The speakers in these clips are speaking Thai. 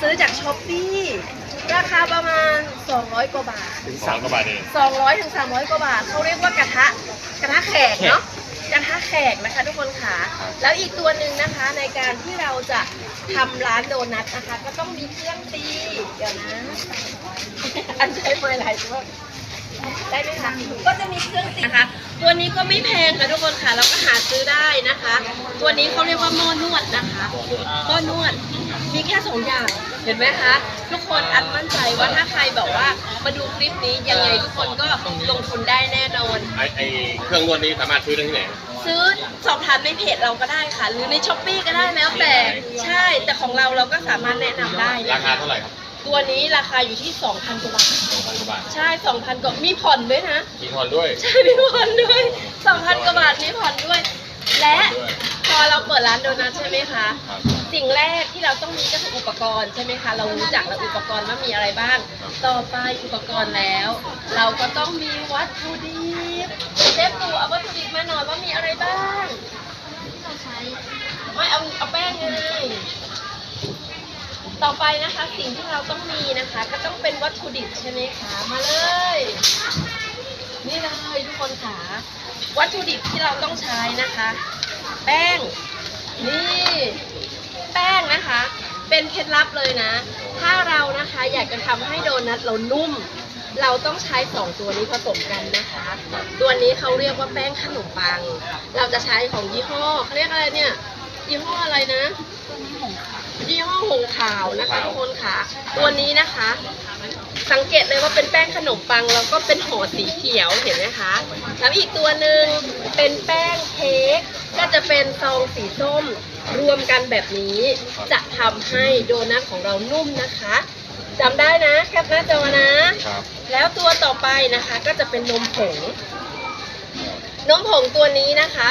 ซื้อจากช้อปปี้ราคาประมาณ 200 กว่าบาท ถึงสามกว่าบาทเอง200ถึง300 กว่าบาทเขาเรียกว่ากระทะกระทะแขกเนาะกระทะแขกนะคะทุกคนค่ะ แล้วอีกตัวหนึ่งนะคะในการที่เราจะทำร้านโดนัทนะคะ ก็ต้องมีเครื่องตี เดี๋ยวนะ อันใช้ไม้หลายตัว ได้ไหมคะก็จะมีเครื่องตีนะคะ ตัวนี้ก็ไม่แพงค่ะทุกคนค่ะ เราก็หาซื้อได้นะคะ ตัวนี้เขาเรียกว่าหม้อนวดนะคะหม้อนวด มีแค่สองอย่างเห็นไหมคะ ทุกคนอันมั่นใจว่าถ้าใครแบบว่ามาดูคลิปนี้ยังไงทุกคนก็ลงทุนได้แน่นอน ไอไอเครื่องนวดนี้สามารถซื้อได้ที่ไหน ซื้อสอบถามในเพจเราก็ได้ค่ะ หรือในช้อปปีก็ได้แล้วแต่ใช่แต่ของเราเราก็สามารถแนะนำได้รานะคาเท่าไหร่ครับ ตัวนี้ราคาอยู่ที่ 2,000กว่าบาท สองพันกว่าบาทใช่ 2,000กว่ามีผ่อนด้วยนะ มีผ่อนด้วยใช่ มีผ่อนด้วย 2,000กว่าบาทมีผ่อนด้วย และด้วยพอเราเปิดร้านโดนัทใช่ไหมคะ ครับ สิ่งแรกที่เราต้องมีก็คืออุปกรณ์ใช่ไหมคะ เรารู้จักแล้วอุปกรณ์ว่ามีอะไรบ้างต่อไปอุปกรณ์แล้ว เราก็ต้องมีวัตถุดิบเชฟตูเอาวัตถุดิบมาหน่อยว่ามีอะไรบ้าง ไม่เอาเอาแป้งไง ต่อไปนะคะสิ่งที่เราต้องมีนะคะ ก็ต้องเป็นวัตถุดิบใช่ไหมคะมาเลย นี่เลยทุกคนค่ะวัตถุดิบที่เราต้องใช้นะคะ แป้งนี่แป้งนะคะ เป็นเคล็ดลับเลยนะ ถ้าเรานะคะอยากจะทำให้โดนัทเรานุ่ม เราต้องใช้สองตัวนี้ผสมกันนะคะ ตัวนี้เขาเรียกว่าแป้งขนมปัง เราจะใช้ของยี่ห้อเขาเรียกอะไรเนี่ย ยี่ห้ออะไรนะ ยี่ห้อหงขาวนะคะทุกคนค่ะ ตัวนี้นะคะ สังเกตเลยว่าเป็นแป้งขนมปังแล้วก็เป็นห่อสีเขียวเห็นไหมคะแล้วอีกตัวหนึ่งเป็นแป้งเค้กก็จะเป็นซองสีส้มรวมกันแบบนี้จะทำให้โดนัทของเรานุ่มนะคะจำได้นะแคปหน้าจอนะครับแล้วตัวต่อไปนะคะก็จะเป็นนมผง นมผงตัวนี้นะคะ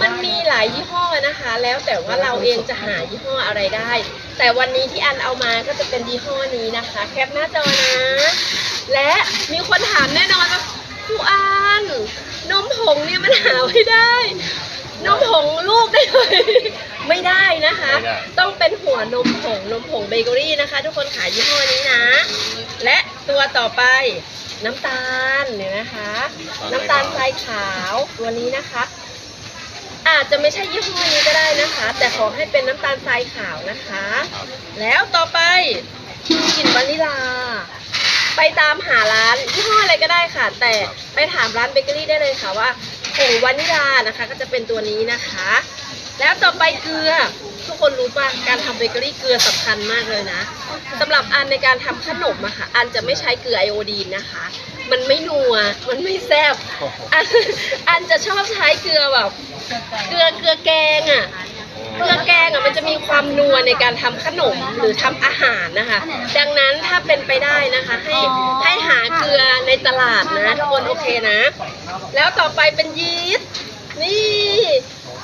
มันมีหลายยี่ห้อนะคะ แล้วแต่ว่าเราเองจะหายี่ห้ออะไรได้ แต่วันนี้ที่อันเอามาก็จะเป็นยี่ห้อนี้นะคะ แคปหน้าจอนะ และมีคนถามแน่นอนว่าครูอันนมผงเนี่ยมันหาไม่ได้ นมผงลูกได้ไหมไม่ได้นะคะไม่ได้ต้องเป็นหัวนมผงนมผงเบเกอรี่นะคะ ทุกคนขายยี่ห้อนี้นะ และตัวต่อไป น้ำตาลเนี่ยนะคะ น้ำตาลทรายขาวตัวนี้นะคะ อาจจะไม่ใช่ยี่ห้อนี้ก็ได้นะคะ แต่ขอให้เป็นน้ำตาลทรายขาวนะคะครับแล้วต่อไปกลิ่นวานิลา ไปตามหาร้านยี่ห้ออะไรก็ได้ค่ะ แต่ไปถามร้านเบเกอรี่ได้เลยค่ะว่าผงวานิลานะคะ ก็จะเป็นตัวนี้นะคะ แล้วต่อไปเกลือทุก คนรู้ป่ะการทำเบเกอรี่เกลือสำคัญมากเลยนะสำหรับอันในการทำขนมอะค่ะอันจะไม่ใช้เกลือไอโอดีนนะคะ มันไม่นัวมันไม่แซ่บอันอันจะชอบใช้เกลือแบบเกลือเกลือแกงอะเกลือแกงอะมันจะมีความนัวในการทำขนมหรือทำอาหารนะคะ ดังนั้นถ้าเป็นไปได้นะคะ ให้ให้หาเกลือในตลาดนะทุกคนโอเคนะ แล้วต่อไปเป็นยีสต์นี่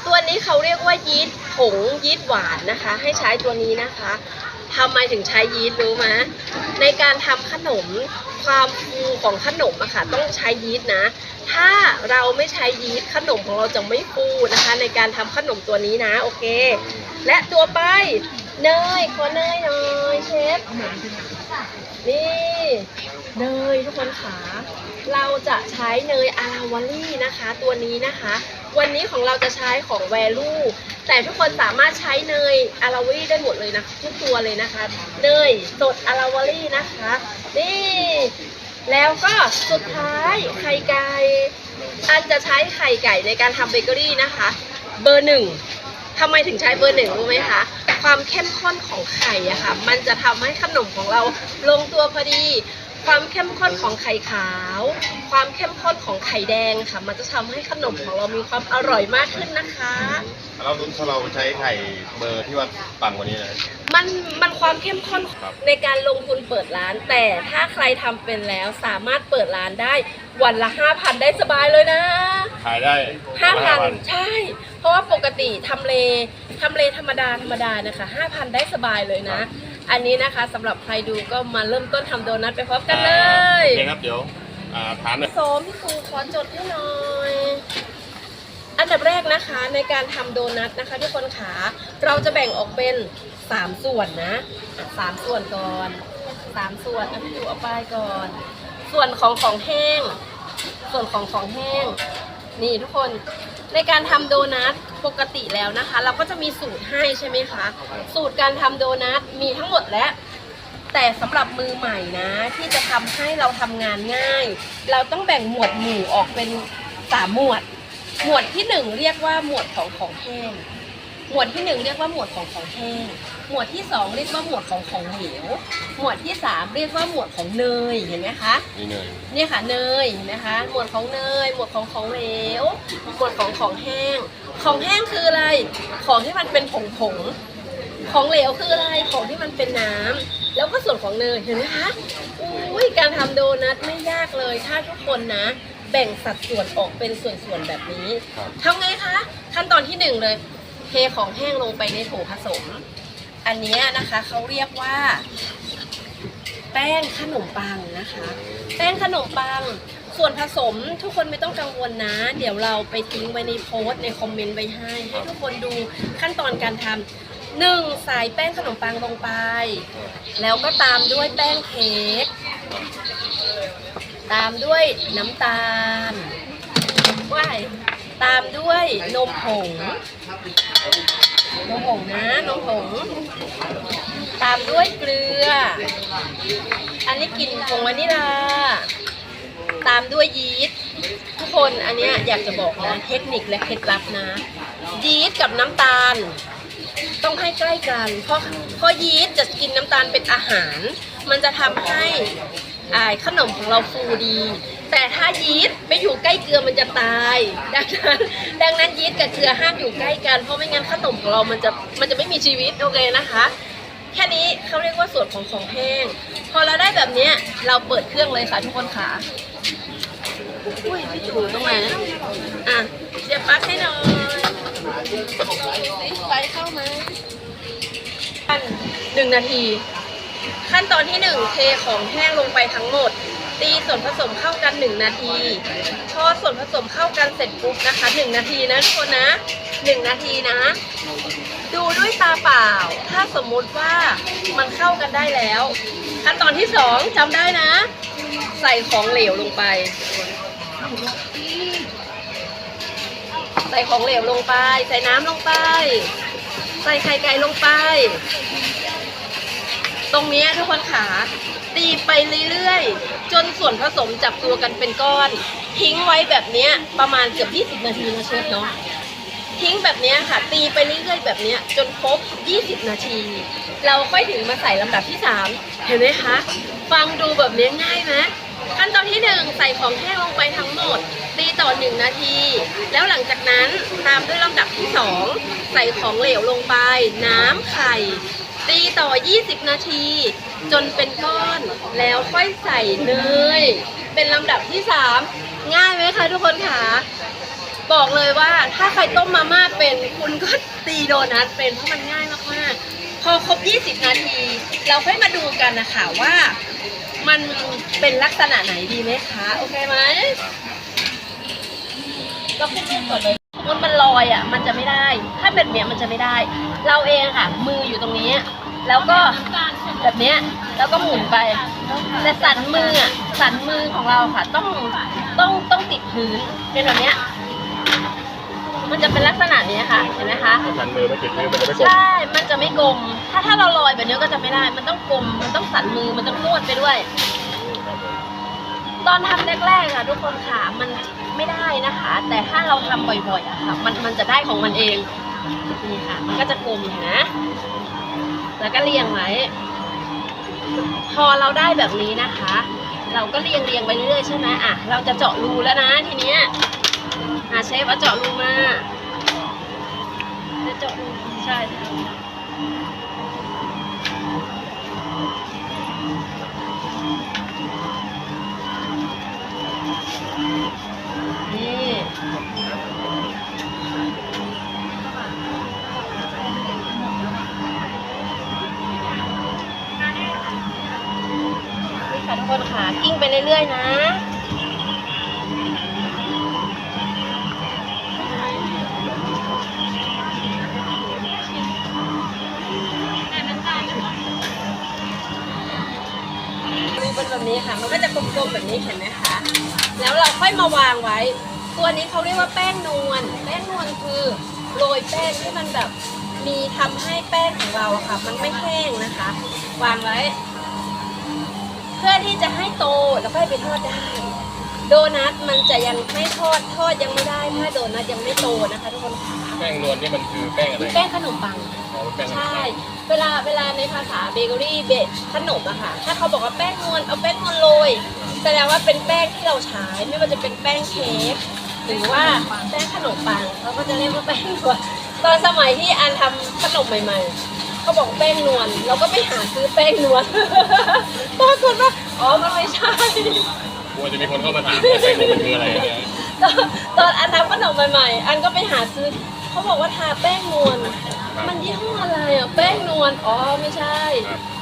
ตัวนี้เขาเรียกว่ายีสต์ผงยีสต์หวานนะคะ ให้ใช้ตัวนี้นะคะทำไมถึงใช้ยีสต์รู้ไหมในการทำขนมความฟูของขนมอะค่ะต้องใช้ยีสต์นะ ถ้าเราไม่ใช้ยีสต์ขนมของเราจะไม่ฟูนะคะ ในการทำขนมตัวนี้นะโอเค และตัวไปเนยขอเนยหน่อยเชฟนี่เนยทุกคนขาเราจะใช้เนยอาราวาลี่นะคะ ตัวนี้นะคะ วันนี้ของเราจะใช้ของแวลูแต่ทุกคนสามารถใช้เนยอาราวีได้หมดเลยนะทุกตัวเลยนะคะ เนยสดอาราวีนะคะนี่แล้วก็สุดท้ายไข่ไก่อันจะใช้ไข่ไก่ในการทำเบเกอรี่นะคะ เบอร์หนึ่งทำไมถึงใช้เบอร์หนึ่งรู้ไหมคะ ความเข้มข้นของไข่อะค่ะ มันจะทำให้ขนมของเราลงตัวพอดี ความเข้มข้นของไข่ขาว ความเข้มข้นของไข่แดงค่ะ มันจะทำให้ขนมของเรามีความอร่อยมากขึ้นนะคะ เราถ้าเราใช้ไข่เบอร์ที่ว่าต่ำกว่านี้นะมันมันความเข้มข้นครับในการลงทุนเปิดร้าน แต่ถ้าใครทำเป็นแล้วสามารถเปิดร้านได้วันละห้าพันได้สบายเลยนะขายได้ห้าพัน5,000ใช่ เพราะว่าปกติทำเลทำเลธรรมดาธรรมดานะคะห้าพันได้สบายเลยนะ อันนี้นะคะสำหรับใครดูก็มาเริ่มต้นทำโดนัทไปพร้อมกันเลยโอเคครับเดี๋ยวอ่าถามหน่อยโสมพี่ครูขอจดให้หน่อย อันดับแรกนะคะในการทำโดนัทนะคะทุกคนขาเราจะแบ่งออกเป็น 3 ส่วนนะอะสามส่วนก่อนสามส่วนอะพี่ดูเอาไปก่อน ส่วนของของแห้ง ส่วนของของแห้ง นี่ทุกคนในการทำโดนัท ปกติแล้วนะคะ เราก็จะมีสูตรให้ใช่ไหมคะ สูตรการทำโดนัทมีทั้งหมดแล้วแต่สำหรับมือใหม่นะ ที่จะทำให้เราทำงานง่าย เราต้องแบ่งหมวดหมู่ออกเป็นสามหมวด หมวดที่หนึ่งเรียกว่าหมวดของของแห้งหมวดที่หนึ่งเรียกว่าหมวดของของแห้ง หมวดที่สองเรียกว่าหมวดของของเหลว หมวดที่สามเรียกว่าหมวดของเนยเห็นไหมคะนี่เนยเนี่ยค่ะเนยเห็นไหมคะ หมวดของเนย หมวดของของเหลว หมวดของของแห้ง ของแห้งคืออะไร ของที่มันเป็นผงผงๆของเหลวคืออะไร ของที่มันเป็นน้ำแล้วก็ส่วนของเนยเห็นไหมคะอุ้ยการทำโดนัทไม่ยากเลย ถ้าทุกคนนะ แบ่งสัดส่วนออกเป็นส่วนๆแบบนี้ครับทำไงคะ ขั้นตอนที่หนึ่งเลย เทของแห้งลงไปในโถผสม อันเนี้ยนะคะเขาเรียกว่า แป้งขนมปังนะคะ แป้งขนมปัง ส่วนผสมทุกคนไม่ต้องกังวลนะ เดี๋ยวเราไปทิ้งไว้ในโพสต์ในคอมเมนต์ไว้ให้ให้ทุกคนดูขั้นตอนการทำหนึ่งใส่แป้งขนมปังลงไป แล้วก็ตามด้วยแป้งเค้กตามด้วยน้ำตาลว้ายตามด้วยนมผงนมผงนะนมผง ตามด้วยเกลือ อันนี้กลิ่นผงวานิลา ตามด้วยยีสต์ทุกคนอันเนี้ยอยากจะบอกนะเทคนิคและเคล็ดลับนะ ยีสต์กับน้ำตาล ต้องให้ใกล้กัน เพราะเพราะยีสต์จะกินน้ำตาลเป็นอาหาร มันจะทำให้อ่าขนมของเราฟูดี แต่ถ้ายีสต์ไปอยู่ใกล้เกลือมันจะตาย ดังนั้นดังนั้นยีสต์กับเกลือห้ามอยู่ใกล้กัน เพราะไม่งั้นขนมของเรามันจะมันจะไม่มีชีวิตโอเคนะคะแค่นี้เขาเรียกว่าส่วนของของแห้ง พอเราได้แบบนี้เราเปิดเครื่องเลยค่ะทุกคนค่ะ อุ้ยพี่จูตรงไหนนะอะเสียบปลั๊กให้หน่อยไฟเข้าไหมขั้นหนึ่งนาที ขั้นตอนที่หนึ่งเทของแห้งลงไปทั้งหมด ตีส่วนผสมเข้ากันหนึ่งนาที พอส่วนผสมเข้ากันเสร็จปุ๊บนะคะหนึ่งนาทีนะทุกคนนะหนึ่งนาทีนะ ดูด้วยตาเปล่า ถ้าสมมุติว่ามันเข้ากันได้แล้ว ขั้นตอนที่สองจำได้นะ ส่ของเหลวลงไป ใส่ของเหลวลงไป ใส่น้ำลงไป ใส่ไข่ไก่ลงไป ตรงนี้ทุกคนขาตีไปเรื่อยๆ จนส่วนผสมจับตัวกันเป็นก้อน ทิ้งไว้แบบนี้ประมาณเกือบ20 นาทีนะเชฟเนาะทิ้งแบบนี้ค่ะ ตีไปเรื่อยๆแบบนี้จนครบ 20 นาที เราค่อยถึงมาใส่ลำดับที่ 3 เห็นไหมคะ ฟังดูแบบนี้ง่ายไหม ขั้นตอนที่ 1 ใส่ของแห้งลงไปทั้งหมดตีต่อ 1 นาที แล้วหลังจากนั้นตามด้วยลำดับที่ 2 ใส่ของเหลวลงไป น้ำไข่ ตีต่อ 20 นาที จนเป็นก้อนแล้วค่อยใส่เนยเป็นลำดับที่ 3 ง่ายไหมคะทุกคนคะบอกเลยว่าถ้าใครต้มมาม่าเป็นคุณก็ตีโดนัทเป็นเพราะมันง่ายมากๆพอครบ 20 นาที เราค่อยมาดูกันนะคะว่า มันเป็นลักษณะไหนดีไหมคะ โอเคไหมเราขึ้นรูปก่อนเลยสมมติมันลอยอะ มันจะไม่ได้ ถ้าแบบเนี้ยมันจะไม่ได้ เราเองค่ะ มืออยู่ตรงนี้ แล้วก็แบบเนี้ย แล้วก็หมุนไป แต่สันมืออะ สันมือของเราค่ะ ต้อง ต้อง ต้องติดพื้น เป็นแบบเนี้ย มันจะเป็นลักษณะนี้ค่ะ เห็นไหมคะ ถ้าสันมือไม่ติดมือมันจะไม่กลมใช่ มันจะไม่กลม ถ้าถ้าเราลอยแบบนี้ก็จะไม่ได้ มันต้องกลม มันต้องสันมือ มันต้องนวดไปด้วย ตอนทำแรกๆค่ะทุกคนค่ะ มันไม่ได้นะคะ แต่ถ้าเราทำบ่อยๆอะค่ะ มันมันจะได้ของมันเอง นี่ค่ะ มันก็จะกลมเห็นนะ แล้วก็เรียงไว้ พอเราได้แบบนี้นะคะ เราก็เรียงเรียงๆไปเรื่อยๆใช่ไหมอะ เราจะเจาะรูแล้วนะทีเนี้ย อะเชฟเอาเจาะรูมาจะเจาะรูใช่ใช่นี่ทุกคนค่ะกิ้งไปเรื่อยๆนะ แบบนี้ค่ะ มันก็จะกลมๆแบบนี้เห็นไหมคะ แล้วเราค่อยมาวางไว้ ตัวนี้เขาเรียกว่าแป้งนวล แป้งนวลคือโรยแป้งที่มันแบบมีทำให้แป้งของเราค่ะ มันไม่แห้งนะคะ วางไว้ เพื่อที่จะให้โตแล้วค่อยไปทอดได้ โดนัทมันจะยังไม่ทอดทอดยังไม่ได้ ถ้าโดนัทยังไม่โตนะคะทุกคนค่ะ ป้งนวลนี่มันคือแป้งอะไรแป้งขนมปัง อ๋อแป้งใช่เวลาเวลาในภาษาเบเกอรี่เบสขนมอะค่ะ ถ้าเขาบอกว่าแป้งนวลเอาแป้งนวลโรยแสดงว่าเป็นแป้งที่เราใช้ไม่ว่าจะเป็นแป้งเค้กหรือว่าแป้งขนมปังเขาก็จะเรียกว่าแป้งนวลตอนสมัยที่อันทำขนมใหม่ ๆ เขาบอกแป้งนวลเราก็ไปหาซื้อแป้งนวล ปรากฏว่าอ๋อมันไม่ใช่ กลัวจะมีคนเข้ามาถามว่าแป้งนวลมันคืออะไรนะตอนตอนอันทำขนมใหม่ๆ อันก็ไปหาซื้อ เขาบอกว่าทาแป้งนวล มันยี่ห้ออะไรอะ แป้งนวล อ๋อไม่ใช่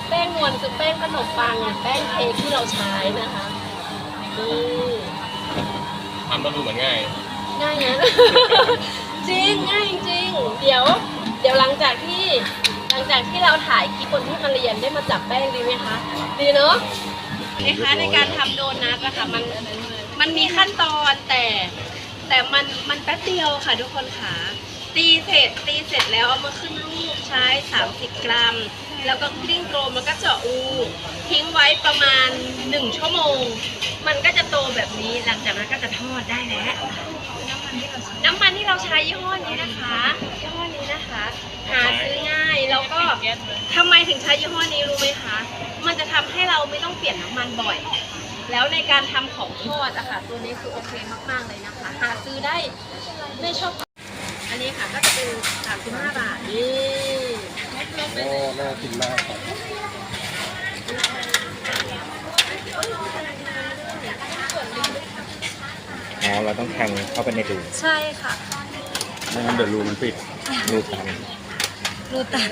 แป้งนวลคือแป้งขนมปังแป้งเค้กที่เราใช้นะคะนี่ทำแล้วดูเหมือนง่าย ง่ายนะ จริงง่ายจริง เดี๋ยว เดี๋ยวหลังจากที่หลังจากที่เราถ่ายคลิปคนที่มาเรียนได้มาจับแป้งดีไหมคะ ดีเนาะนะคะในการทำโดนัทนะคะมันมันมีขั้นตอนแต่แต่มันมันแป๊บเดียวค่ะทุกคนค่ะ ตีเสร็จตีเสร็จแล้วเอามาขึ้นรูปใช้ 30 กรัม แล้วก็กลิ้งกลมแล้วก็เจาะอู ทิ้งไว้ประมาณ 1 ชั่วโมง มันก็จะโตแบบนี้หลังจากนั้นก็จะทอดได้แล้ว น้ำมันที่เราใช้ยี่ห้อนี้นะคะยี่ห้อนี้นะคะ หาซื้อง่ายแล้วก็ทำไมถึงใช้ยี่ห้อนี้รู้ไหมคะ มันจะทำให้เราไม่ต้องเปลี่ยนน้ำมันบ่อยแล้วในการทำของทอดอะค่ะ ตัวนี้คือโอเคมาก ๆ เลยนะคะ หาซื้อได้ไม่ชอบอั นนี้ค่ะก็จะเป็น35บาทนี่โอ้น่ากินมากครับอ๋อเราต้องแทงเข้าไปในรูใช่ค่ะไม่งั้นเดี๋ยวรูมันปิดรูตันรูตัน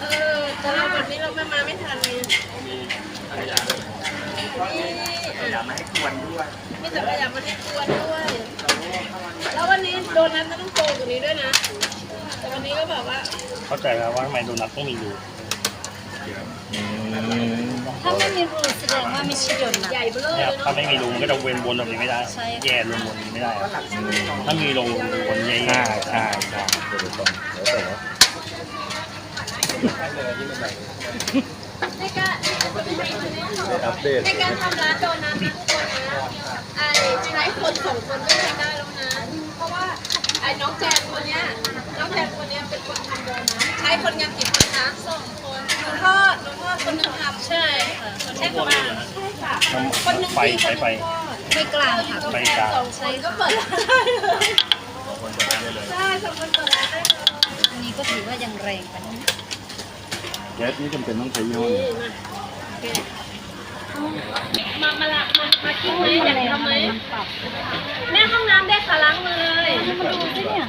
เออจะเล่าแบบนี้เราไม่มาไม่ทันเลยนี่อย่ามาให้กวนด้วยไม่แต่ว่าอย่ามาให้กวนด้วย แล้ววันนี้โดนัทก็ต้องโตกว่านี้ด้วยนะ แต่วันนี้ก็แบบว่าเข้าใจแล้วว่าทำไมโดนัทต้องมีรูอืมถ้าไม่มีรูแสดงว่าไม่ใช่โดนัท ใหญ่เบ้อเลเนี่ยยถ้าเนาะไม่มีรูมันก็จะเวนวนแบบนี้ไม่ได้ ใช่ แย่รวมวนไม่ได้อะถ้ามีรูวนใหญ่ใช่ใช่ใช่ดูตรงเดี๋ยวเสร็จแล้วในการอัปเดตในการทำร้านโดนัทนะทุกคนนะ ไอใช้คนสองคนก็ใช้ได้แล้วนะ เพราะว่าไอ้น้องแจนคนเนี้ยน้องแจนคนเนี้ยเป็นคนทำโดนัทใช้คนงานกี่คนคะสองคนหนูทอดหนูทอดคนหนึงทำใช่ค่ะใช่ประมาณใช่ค่ะคนหนึงไฟใช้ไฟไม่กลางค่ะไฟกลางสองคนก็เปิดร้านได้เลยใช่สองคนเปิดได้เลยอันนี้ก็ถือว่ายังแรงไปนะแก๊สนี่จำเป็นต้องใช้ยี่ห้อนี่นี้ มามาละมามากินไหมอยากทำไหมแม่ห้องน้ำได้ค่ะล้างมือเลย มาดูสิเนี่ย